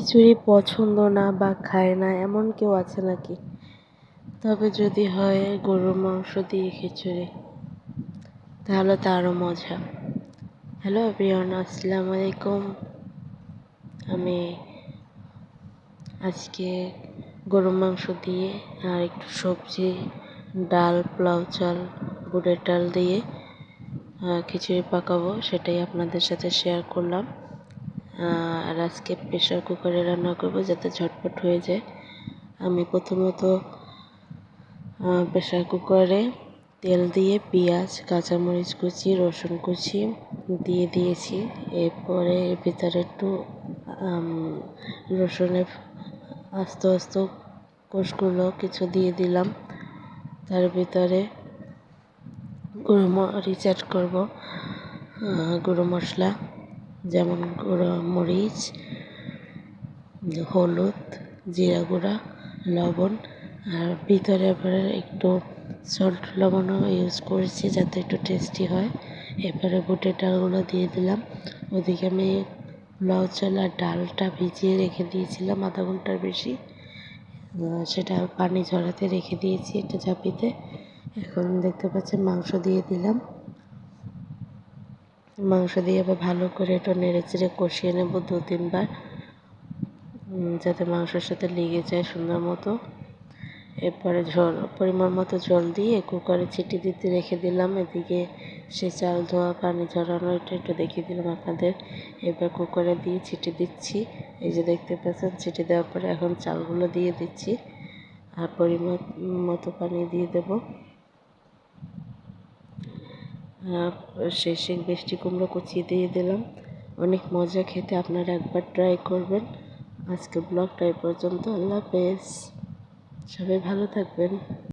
খিচুড়ি পছন্দ না বা খায় না, এমন কেউ আছে নাকি? তবে যদি হয় গরুর মাংস দিয়ে খিচুড়ি, তাহলে তো আরও মজা। হ্যালো এভরিওয়ান, আসসালামু আলাইকুম। আমি আজকে গরুর মাংস দিয়ে আর একটু সবজি, ডাল, পোলাও, চাল বুটের ডাল দিয়ে খিচুড়ি পাকাবো, সেটাই আপনাদের সাথে শেয়ার করলাম। আর আজকে প্রেশার কুকারে রান্না করব যাতে ঝটপট হয়ে যায়। আমি প্রথমত প্রেশার কুকারে তেল দিয়ে পেঁয়াজ, কাঁচামরিচ কুচি, রসুন কুচি দিয়ে দিয়েছি। এরপরে এর ভিতরে একটু রসুনের আস্ত আস্ত কোষগুলো কিছু দিয়ে দিলাম। তার ভিতরে গুঁড়ো মরিচ অ্যাড করব গুঁড়ো মশলা। যেমন গুঁড়ো, মরিচ, হলুদ, জিরা গুঁড়া, লবণ। আর ভিতরে এবারে একটু সল্ট লবণও ইউজ করেছি যাতে একটু টেস্টি হয়। এবারে বুটের ডালগুলো দিয়ে দিলাম। ওদিকে আমি লাউ চাল আর ডালটা ভিজিয়ে রেখে দিয়েছিলাম আধা ঘণ্টার বেশি। সেটা পানি ঝরাতে রেখে দিয়েছি একটা চাপিতে এখন দেখতে পাচ্ছেন মাংস দিয়ে দিলাম। মাংস দিয়ে আবার ভালো করে একটু নেড়ে চেড়ে কষিয়ে নেব দু, তিনবার। যাতে মাংসের সাথে লেগে যায় সুন্দর মতো। এরপরে ঝোল, পরিমাণ মতো জল দিয়ে কুকারে চিটি দিতে রেখে দিলাম। এদিকে সে চাল ধোয়া, পানি ঝরানো, এটা একটু দেখিয়ে দিলাম আপনাদের। এবার কুকারে দিয়ে ছিটি দিচ্ছি। এই যে দেখতে পাচ্ছেন, ছিটি দেওয়ার পরে এখন চালগুলো দিয়ে দিচ্ছি। আর পরিমাণ মতো পানি দিয়ে দেবো। শেষে মিষ্টি কুমড়ো কুচিয়ে দিয়ে দিলাম। অনেক মজা খেতে আপনারা একবার ট্রাই করবেন। আজকে ব্লগটা এই পর্যন্ত। আল্লাহ হাফেজ। সবাই ভালো থাকবেন।